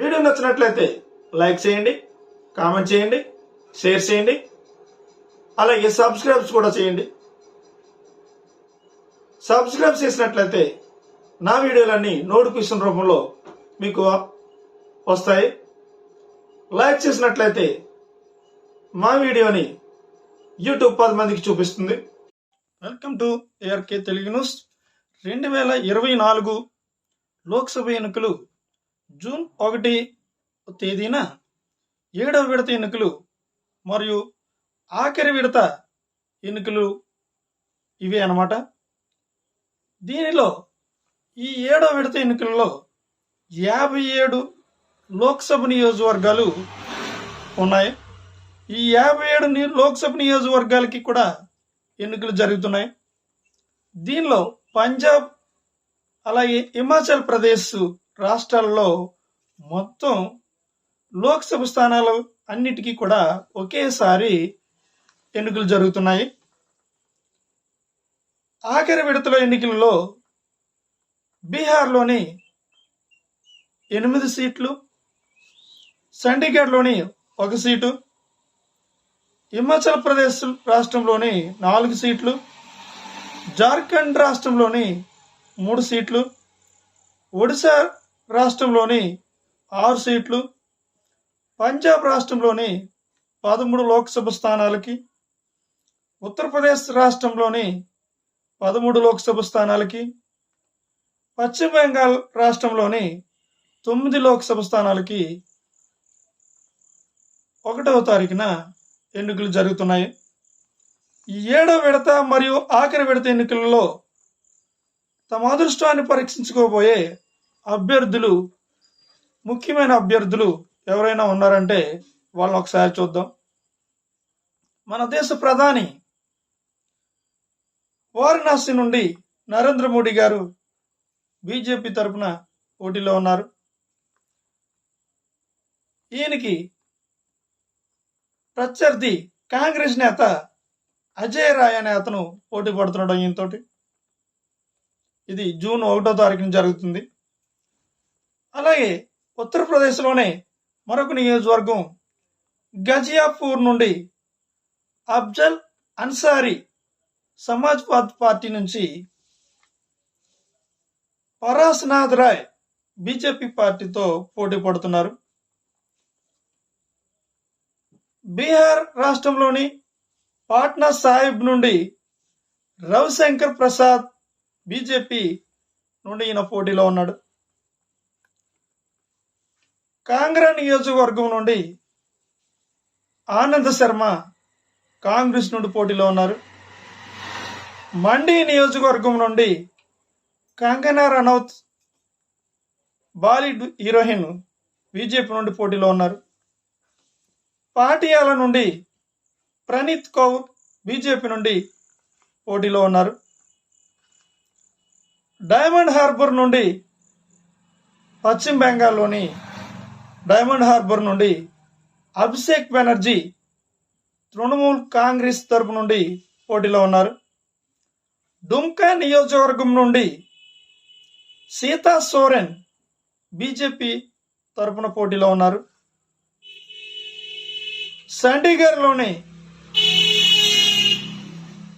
Video నచ్చినట్లయితే like చేయండి comment చేయండి షేర్ చేయండి అలాగే సబ్స్క్రైబ్స్ కూడా చేయండి. సబ్స్క్రైబ్ చేసినట్లయితే నా వీడియోలన్నీ నోటిఫికేషన్ రూపంలో మీకు వస్తాయి. లైక్ చేసినట్లయితే మా వీడియోని యూట్యూబ్ పది మందికి చూపిస్తుంది. Welcome to ARK Telugu news. రెండు వేల ఇరవై నాలుగు లోక్సభ ఎన్నికలు జూన్ ఒకటి తేదీన ఏడవ విడత ఎన్నికలు మరియు ఆఖరి విడత ఎన్నికలు ఇవే అన్నమాట. దీనిలో ఈ ఏడవ విడత ఎన్నికలలో యాభై ఏడు లోక్సభ నియోజకవర్గాలు ఉన్నాయి. ఈ యాభై ఏడు లోక్సభ నియోజకవర్గాలకి కూడా ఎన్నికలు జరుగుతున్నాయి. దీనిలో పంజాబ్ అలాగే హిమాచల్ ప్రదేశ్ రాష్ట్రాల్లో మొత్తం లోక్సభ స్థానాలు అన్నిటికీ కూడా ఒకేసారి ఎన్నికలు జరుగుతున్నాయి. ఆఖరి విడతల ఎన్నికలలో బీహార్లోని ఎనిమిది సీట్లు చండీగఢ్లోని ఒక సీటు హిమాచల్ ప్రదేశ్ రాష్ట్రంలోని నాలుగు సీట్లు జార్ఖండ్ రాష్ట్రంలోని మూడు సీట్లు ఒడిశా రాష్ట్రంలోని ఆరు సీట్లు పంజాబ్ రాష్ట్రంలోని పదమూడు లోక్సభ స్థానాలకి ఉత్తరప్రదేశ్ రాష్ట్రంలోని పదమూడు లోక్సభ స్థానాలకి పశ్చిమ బెంగాల్ రాష్ట్రంలోని తొమ్మిది లోక్సభ స్థానాలకి ఒకటవ తారీఖున ఎన్నికలు జరుగుతున్నాయి. ఈ ఏడవ విడత మరియు ఆఖరి విడత ఎన్నికలలో తమ అదృష్టాన్ని పరీక్షించుకోబోయే అభ్యర్థులు ముఖ్యమైన అభ్యర్థులు ఎవరైనా ఉన్నారంటే వాళ్ళని ఒకసారి చూద్దాం. మన దేశ ప్రధాని వారణాసి నుండి నరేంద్ర మోడీ గారు బీజేపీ తరపున పోటీలో ఉన్నారు. ఈయనకి ప్రత్యర్థి కాంగ్రెస్ నేత అజయ్ రాయ్ అనే అతను పోటీ పడుతున్నాడు ఈయనతోటి. ఇది జూన్ ఒకటో తారీఖున జరుగుతుంది. అలాగే ఉత్తరప్రదేశ్లోనే మరొక నియోజకవర్గం గజియాపూర్ నుండి అఫ్జల్ అన్సారీ సమాజ్వాద్ పార్టీ నుంచి పరాస్నాథ్ రాయ్ బీజేపీ పార్టీతో పోటీ పడుతున్నారు. బీహార్ రాష్ట్రంలోని పాట్నా సాహిబ్ నుండి రవిశంకర్ ప్రసాద్ బీజేపీ నుండి ఈయన పోటీలో ఉన్నాడు. కాంగ్రా నియోజకవర్గం నుండి ఆనంద్ శర్మ కాంగ్రెస్ నుండి పోటీలో ఉన్నారు. మండి నియోజకవర్గం నుండి Kangana Ranaut Bollywood heroine BJP నుండి పోటీలో ఉన్నారు. పాటియాల నుండి ప్రణీత్ కౌర్ బీజేపీ నుండి పోటీలో ఉన్నారు. డైమండ్ హార్బర్ నుండి పశ్చిమ బెంగాల్లోని డైమండ్ హార్బర్ నుండి అభిషేక్ బెనర్జీ తృణమూల్ కాంగ్రెస్ తరపు నుండి పోటీలో ఉన్నారు. డుమ్కా నియోజకవర్గం నుండి సీతా సోరెన్ బీజేపీ తరపున పోటీలో ఉన్నారు. చండీగఢ్లోని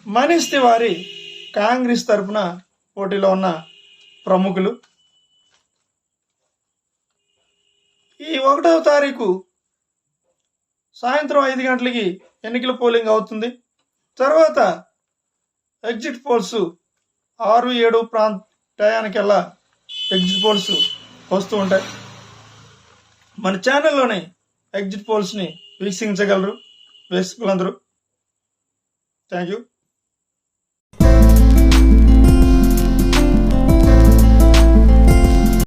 మనీష్ తివారీ కాంగ్రెస్ తరపున పోటీలో ఉన్న ప్రముఖులు. ఈ ఒకటవ తారీఖు సాయంత్రం ఐదు గంటలకి ఎన్నికల పోలింగ్ అవుతుంది. తర్వాత ఎగ్జిట్ పోల్స్ ఆరు ఏడు ప్రాంత టయానికల్లా ఎగ్జిట్ పోల్స్ వస్తూ ఉంటాయి. మన ఛానల్లోనే ఎగ్జిట్ పోల్స్ని వీక్షించగలరు వీక్షకులందరూ. Thank you